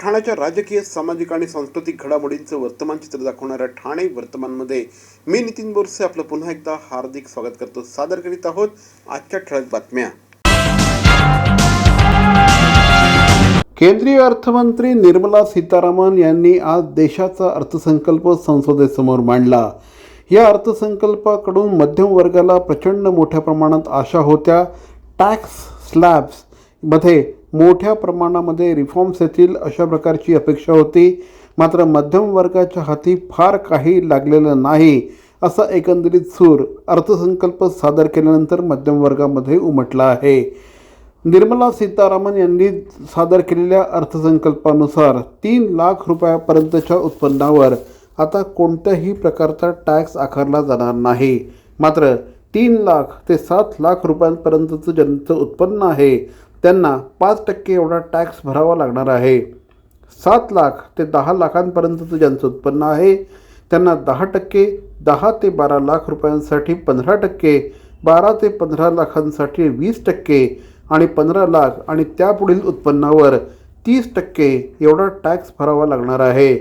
ठाण्याच्या राजकीय सामाजिक आणि सांस्कृतिक घडामोडींचं वर्तमान चित्र दाखवणाऱ्या ठाणे वर्तमानमध्ये मी नितीन बोरसे आपलं पुन्हा एकदा हार्दिक स्वागत करतो. सादर करीत आहोत आजच्या ठळक बातम्या. केंद्रीय अर्थमंत्री निर्मला सीतारामन यांनी आज देशाचा अर्थसंकल्प संसदेसमोर मांडला. या अर्थसंकल्पाकडून मध्यम वर्गाला प्रचंड मोठ्या प्रमाणात आशा होत्या. टॅक्स स्लॅब्समध्ये मोठ्या प्रमाणामध्ये रिफॉर्म्स येतील अशा प्रकारची अपेक्षा होती. मात्र मध्यम वर्गाच्या हाती फार काही लागलेलं नाही असा एकंदरीत सूर अर्थसंकल्प सादर केल्यानंतर मध्यम वर्गामध्ये उमटला आहे. निर्मला सीतारामन यांनी सादर केलेल्या अर्थसंकल्पानुसार तीन लाख रुपयापर्यंतच्या उत्पन्नावर आता कोणत्याही प्रकारचा टॅक्स आकारला जाणार नाही. मात्र तीन लाख ते सात लाख रुपयांपर्यंतचं ज्यांचं उत्पन्न आहे त्यांना पाच टक्के एवढा टॅक्स भरावा लागणार आहे. सात लाख ते दहा लाखांपर्यंतचं ज्यांचं उत्पन्न आहे त्यांना दहा टक्के दहा ते बारा लाख रुपयांसाठी पंधरा टक्के बारा ते पंधरा लाखांसाठी वीस टक्के आणि पंधरा लाख आणि त्यापुढील उत्पन्नावर तीस टक्के एवढा टॅक्स भरावा लागणार आहे.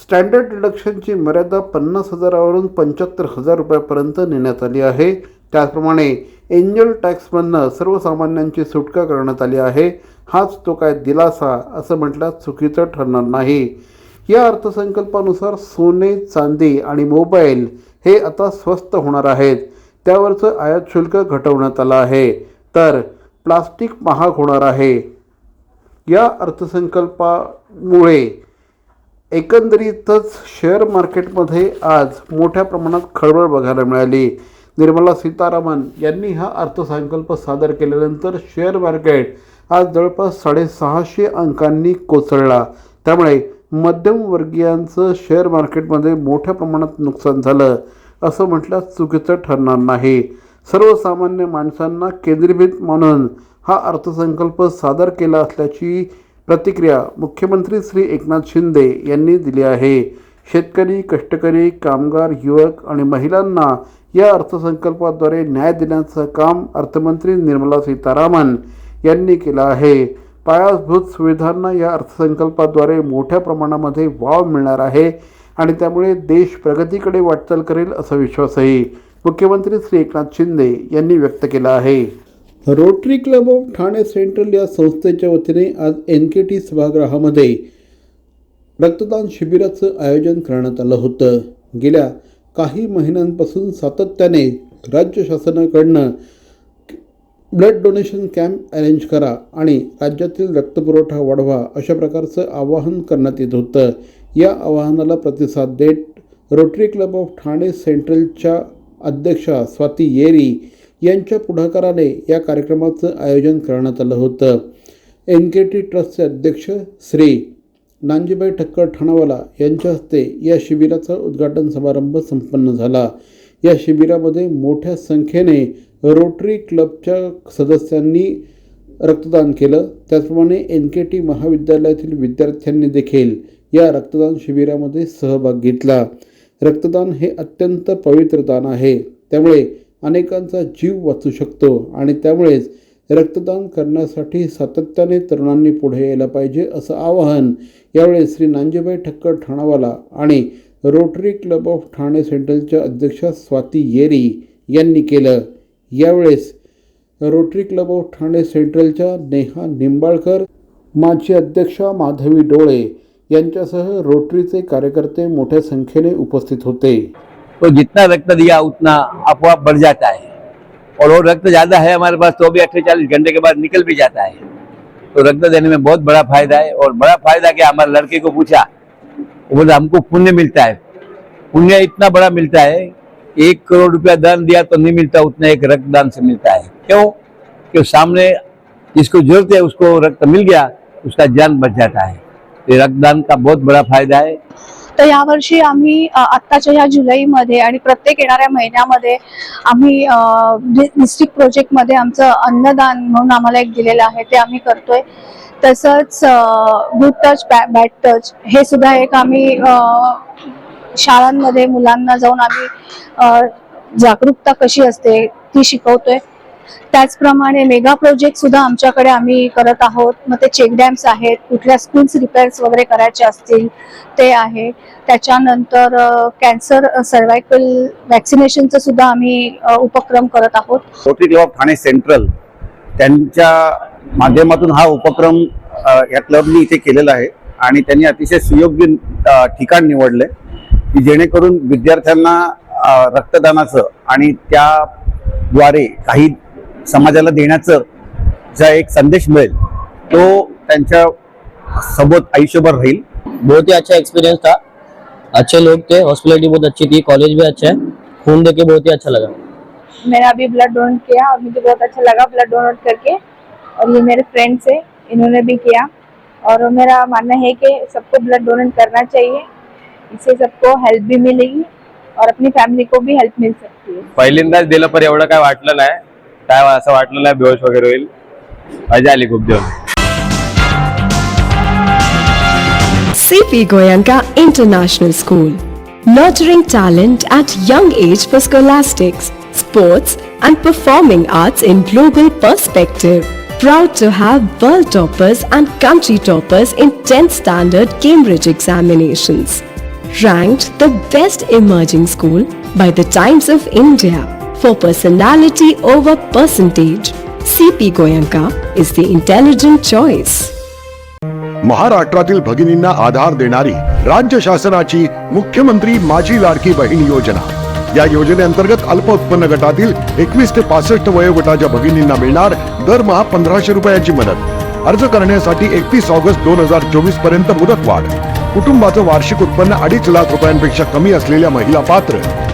स्टँडर्ड डिडक्शनची मर्यादा पन्नास हजारावरून पंच्याहत्तर हजार रुपयापर्यंत नेण्यात आली आहे. त्याचप्रमाणे एंजल टॅक्समधनं सर्वसामान्यांची सुटका करण्यात आली आहे. हाच तो काय दिलासा असं म्हटलं चुकीचं ठरणार नाही. या अर्थसंकल्पानुसार सोने चांदी आणि मोबाईल हे आता स्वस्त होणार आहेत. त्यावरचं आयात शुल्क घटवण्यात आलं आहे. तर प्लास्टिक महाग होणार आहे. या अर्थसंकल्पामुळे एकंदरीतच शेअर मार्केटमध्ये आज मोठ्या प्रमाणात खळबळ बघायला मिळाली. निर्मला सीतारामन यांनी हा अर्थसंकल्प सादर केल्यानंतर शेअर मार्केट आज जवळपास साडेसहाशे अंकांनी कोसळला. त्यामुळे मध्यमवर्गीयांचं शेअर मार्केटमध्ये मोठ्या प्रमाणात नुकसान झालं असं म्हटलं चुकीचं ठरणार नाही. सर्वसामान्य माणसांना केंद्रीभूत म्हणून हा अर्थसंकल्प सादर केला असल्याची प्रतिक्रिया मुख्यमंत्री श्री एकनाथ शिंदे यांनी दिली आहे. शेतकरी कष्टकरी कामगार युवक आणि महिलांना या अर्थसंकल्पाद्वारे न्याय देण्याचं काम अर्थमंत्री निर्मला सीतारामन यांनी केलं आहे. पायाभूत सुविधांना या अर्थसंकल्पाद्वारे मोठ्या प्रमाणामध्ये वाव मिळणार आहे आणि त्यामुळे देश प्रगतीकडे वाटचाल करेल असा विश्वासही मुख्यमंत्री श्री एकनाथ शिंदे यांनी व्यक्त केला आहे. Rotary Club of Thane central या संस्थेच्या वतीने आज एन के टी सभागृहामध्ये रक्तदान शिबिराचं आयोजन करण्यात आलं होतं. गेल्या काही महिन्यांपासून सातत्याने राज्य शासनाकडनं ब्लड डोनेशन कॅम्प अरेंज करा आणि राज्यातील रक्तपुरवठा वाढवा अशा प्रकारचं आवाहन करण्यात येत होतं. या आवाहनाला प्रतिसाद देत रोटरी क्लब ऑफ ठाणे सेंट्रलच्या अध्यक्षा स्वाती येरी यांच्या पुढाकाराने या कार्यक्रमाचं आयोजन करण्यात आलं होतं. एन के टी ट्रस्टचे अध्यक्ष श्री नानजीबाई ठक्कर ठाणावाला यांच्या हस्ते या शिबिराचा उद्घाटन समारंभ संपन्न झाला. या शिबिरामध्ये मोठ्या संख्येने रोटरी क्लबच्या सदस्यांनी रक्तदान केलं. त्याचप्रमाणे एन के टी महाविद्यालयातील विद्यार्थ्यांनी देखील या रक्तदान शिबिरामध्ये सहभाग घेतला. रक्तदान हे अत्यंत पवित्र दान आहे. त्यामुळे अनेकांचा जीव वाचू शकतो आणि त्यामुळेच रक्तदान करण्यासाठी सातत्याने तरुणांनी पुढे यायला पाहिजे असं आवाहन यावेळी श्री नांजेबाई ठक्कर ठाणावाला आणि रोटरी क्लब ऑफ ठाणे सेंट्रलच्या अध्यक्षा स्वाती येरी यांनी केलं. यावेळेस रोटरी क्लब ऑफ ठाणे सेंट्रलच्या नेहा निंबाळकर माजी अध्यक्षा माधवी डोळे यांच्यासह रोटरीचे कार्यकर्ते मोठ्या संख्येने उपस्थित होते. तो जितना रक्त दिया, उतना अफवाह बढ़ जाता है। और वो रक्त ज़्यादा है हमारे पास तो भी अट्ठाईस घंटे के बाद निकल भी जाता है। तो रक्त देने में बहुत बड़ा फ़ायदा है। और बड़ा फ़ायदा क्या, हमारे लड़के को पूछा, वो बोला, हमको पुण्य मिलता है। पुण्य इतना बड़ा मिलता है, एक करोड़ रुपया दान दिया तो नहीं मिलता, उतना एक रक्तदान से मिलता है। क्यों? क्यों सामने जिसको ज़रूरत है, उसको रक्त मिल गया, उसका जान बच जाता है। तो ये रक्तदान का बहुत बड़ा फ़ायदा है। तर यावर्षी आम्ही आत्ताच्या ह्या जुलैमध्ये आणि प्रत्येक येणाऱ्या महिन्यामध्ये आम्ही डिस्ट्रिक्ट प्रोजेक्टमध्ये आमचं अन्नदान म्हणून आम्हाला एक दिलेलं आहे ते आम्ही करतोय. तसंच गुड टच बॅड टच हे सुद्धा एक आम्ही शाळांमध्ये मुलांना जाऊन आम्ही जागरूकता कशी असते ती शिकवतोय. त्याचप्रमाणे मेगा प्रोजेक्ट सुद्धा आमच्याकडे आम्ही करत आहोत. मग ते चेक डॅम्स आहेत कुठल्या स्कूल्स रिपेअर्स वगैरे करायचे असतील ते आहे. त्याच्यानंतर कॅन्सर सर्वायकल वॅक्सिनेशनचं सुद्धा आम्ही उपक्रम करत आहोत. रोटरी क्लब ठाणे सेंट्रल त्यांच्या माध्यमातून हा उपक्रम या क्लबनी इथे केलेला आहे आणि त्यांनी अतिशय सुयोग्य ठिकाण निवडले की जेणेकरून विद्यार्थ्यांना रक्तदानाचं आणि त्याद्वारे काही समाजाला देण्याचं जो एक संदेश मिळेल तो त्यांच्यासोबत आयुष्यभर राहील. बहुत ही अच्छा एक्सपीरियंस था. अच्छे लोग थे हॉस्पिटलिटी बहुत अच्छी थी कॉलेज भी अच्छा है. खून दे के बहुत ही अच्छा लगा। मैंने अभी ब्लड डोनेट किया और मुझे बहुत अच्छा लगा ब्लड डोनेट करके। और ये मेरे फ्रेंड्स है इन्होंने भी किया। और मेरा मानना है कि सबको ब्लड डोनेट करना चाहिए। इससे सबको हेल्प भी मिलेगी और अपनी फैमिली को भी हेल्प मिल सकती है। पहिल्यांदाच दिलं पण एवढं काय वाटलं नाही. काय असं वाटलं नाही बेहोश वगैरे होईल मजा आली खूप देऊन CP Goyanka International School. Nurturing talent at young age for scholastics, sports, and performing arts in global perspective. Proud to have world toppers and country toppers in 10th standard Cambridge examinations. Ranked the best emerging school by the Times of India For personality over percentage. CP Goyanka is the intelligent choice. महाराष्ट्रातील भगिनींना आधार देणारी राज्य शासनाची मुख्यमंत्री माझी लाडकी बहीण योजना या योजनेअंतर्गत अल्प उत्पन्न गटातील एकवीस ते पासष्ट वयोगटाच्या भगिनींना मिळणार दरमहा पंधराशे रुपयाची मदत अर्ज करण्यासाठी एकतीस ऑगस्ट दोन हजार चोवीसपर्यंत मुदतवाढ कुटुंबाचं वार्षिक उत्पन्न अडीच लाख रुपयांपेक्षा कमी असलेल्या महिला पात्र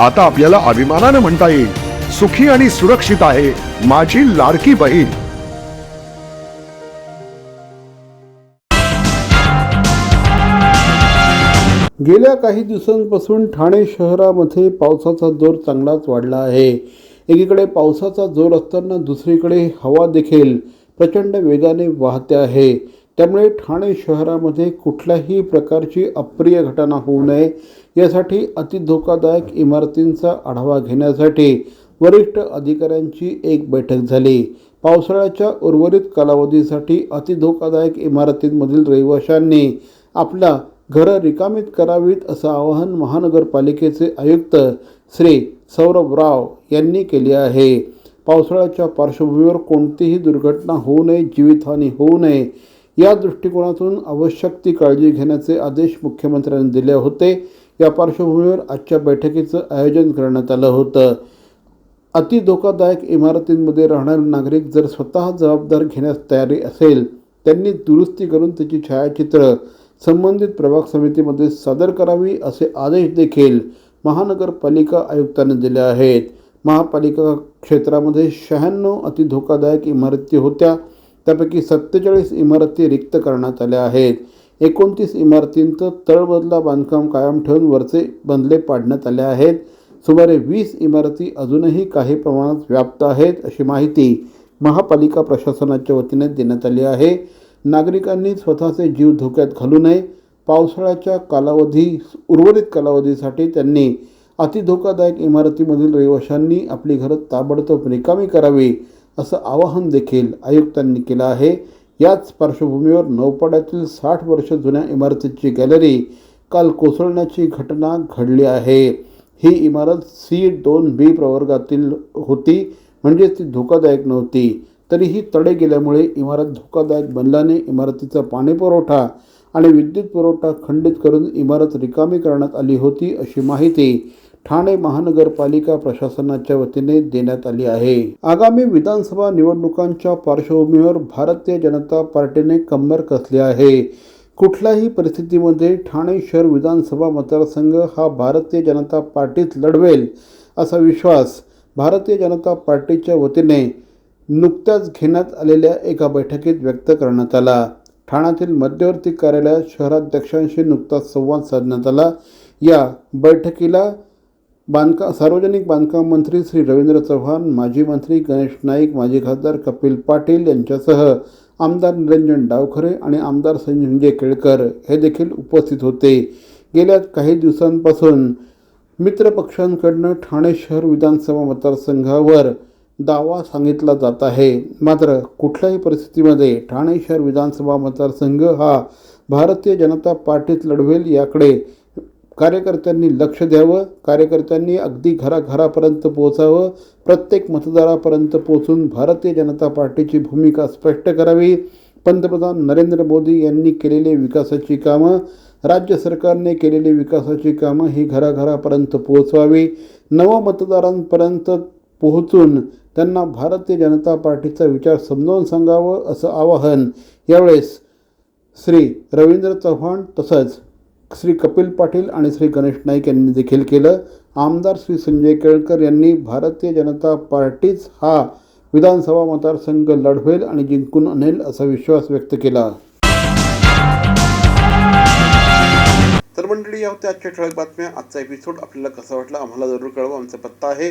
आता आपल्याला अभिमानानं म्हणता येईल. सुखी आणि सुरक्षित आहे माझी लाडकी बहीण. गेल्या काही दिवसांपासून ठाणे शहरामध्ये पावसाचा जोर चांगलाच वाढला आहे. एकीकडे पावसाचा जोर असताना दुसरीकडे हवा देखील प्रचंड वेगाने वाहते आहे. त्यामुळे ठाणे शहरामध्ये कुठल्याही प्रकारची अप्रिय घटना होऊ नये. यासाठी अतिधोकादायक इमारतींचा आढावा घेण्यासाठी वरिष्ठ अधिकाऱ्यांची एक बैठक झाली. पावसाळ्याच्या उर्वरित कालावधीसाठी अतिधोकादायक इमारतींमधील रहिवाशांनी आपला घरं रिकामीत करावीत असं आवाहन महानगरपालिकेचे आयुक्त श्री सौरभ राव यांनी केले आहे. पावसाळ्याच्या पार्श्वभूमीवर कोणतीही दुर्घटना होऊ नये जीवितहानी होऊ नये या दृष्टिकोनातून आवश्यक ती काळजी घेण्याचे आदेश मुख्यमंत्र्यांनी दिले होते. या पार्श्वभूमीवर आजच्या बैठकीचं आयोजन करण्यात आलं होतं. अति धोकादायक इमारतींमध्ये राहणारे नागरिक जर स्वतः जबाबदार घेण्यास तयारी असेल त्यांनी दुरुस्ती करून त्याची छायाचित्र संबंधित प्रभाग समितीमध्ये सादर करावी असे आदेश देखील महानगरपालिका आयुक्तांनी दिले आहेत. महापालिका क्षेत्रामध्ये शहाण्णव अतिधोकादायक इमारती होत्या. त्यापैकी सत्तेचाळीस इमारती रिक्त करण्यात आल्या आहेत. एकोणतीस इमारतींचं तळबदला बांधकाम कायम ठेवून वरचे बंदले पाडण्यात आले आहेत. सुमारे वीस इमारती अजूनही काही प्रमाणात व्याप्त आहेत अशी माहिती महापालिका प्रशासनाच्या वतीने देण्यात आली आहे. नागरिकांनी स्वतःचे जीव धोक्यात घालू नये. पावसाळ्याच्या कालावधी उर्वरित कालावधीसाठी त्यांनी अतिधोकादायक इमारतीमधील रहिवाशांनी आपली घरं ताबडतोब रिकामी करावी. असं आवाहन देखील आयुक्तांनी केलं आहे. याच पार्श्वभूमीवर नौपाड्यातील साठ वर्ष जुन्या इमारतीची गॅलरी काल कोसळण्याची घटना घडली आहे. ही इमारत सी दोन बी प्रवर्गातील होती म्हणजेच ती धोकादायक नव्हती. तरीही तडे गेल्यामुळे इमारत धोकादायक बनल्याने इमारतीचा पाणीपुरवठा आणि विद्युत पुरवठा खंडित करून इमारत रिकामी करण्यात आली होती अशी माहिती ठाणे महानगरपालिका प्रशासनाच्या वतीने देण्यात आली आहे. आगामी विधानसभा निवडणुकांच्या पार्श्वभूमीवर भारतीय जनता पार्टीने कंबर कसली आहे? कुठल्याही परिस्थितीमध्ये ठाणे शहर विधानसभा मतदारसंघ हा भारतीय जनता पार्टीत लढवेल असा विश्वास भारतीय जनता पार्टीच्या वतीने नुकत्याच घेण्यात आलेल्या एका बैठकीत व्यक्त करण्यात आला. ठाण्यातील मध्यवर्ती कार्यालयात शहराध्यक्षांशी नुकताच संवाद साधण्यात आला. या बैठकीला बांधकाम सार्वजनिक बांधकाम मंत्री श्री रवींद्र चव्हाण माजी मंत्री गणेश नाईक माजी खासदार कपिल पाटील यांच्यासह आमदार निरंजन डावखरे आणि आमदार संजय केळकर हे देखील उपस्थित होते. गेल्या काही दिवसांपासून मित्रपक्षांकडनं ठाणे शहर विधानसभा मतदारसंघावर दावा सांगितला जात आहे. मात्र कुठल्याही परिस्थितीमध्ये ठाणे शहर विधानसभा मतदारसंघ हा भारतीय जनता पार्टीत लढवेल याकडे कार्यकर्त्यांनी लक्ष द्यावं कार्यकर्त्यांनी अगदी घराघरापर्यंत पोहोचावं प्रत्येक मतदारापर्यंत पोचून भारतीय जनता पार्टीची भूमिका स्पष्ट करावी. पंतप्रधान नरेंद्र मोदी यांनी केलेली विकासाची कामं राज्य सरकारने केलेली विकासाची कामं ही घराघरापर्यंत पोहोचवावी. नवमतदारांपर्यंत पोहोचून त्यांना भारतीय जनता पार्टीचा विचार समजावून सांगावं असं आवाहन यावेळेस श्री रवींद्र चव्हाण तसंच श्री कपिल पाटील आणि श्री गणेश नाईक यांनी देखील केलं. आमदार श्री संजय केळकर यांनी भारतीय जनता पार्टीच हा विधानसभा मतदारसंघ लढवेल आणि जिंकून आणेल असा विश्वास व्यक्त केला. तर मंडळी या होत्या आजच्या ठळक बातम्या. आजचा एपिसोड आपल्याला कसा वाटला आम्हाला जरूर कळवा. आमचा पत्ता आहे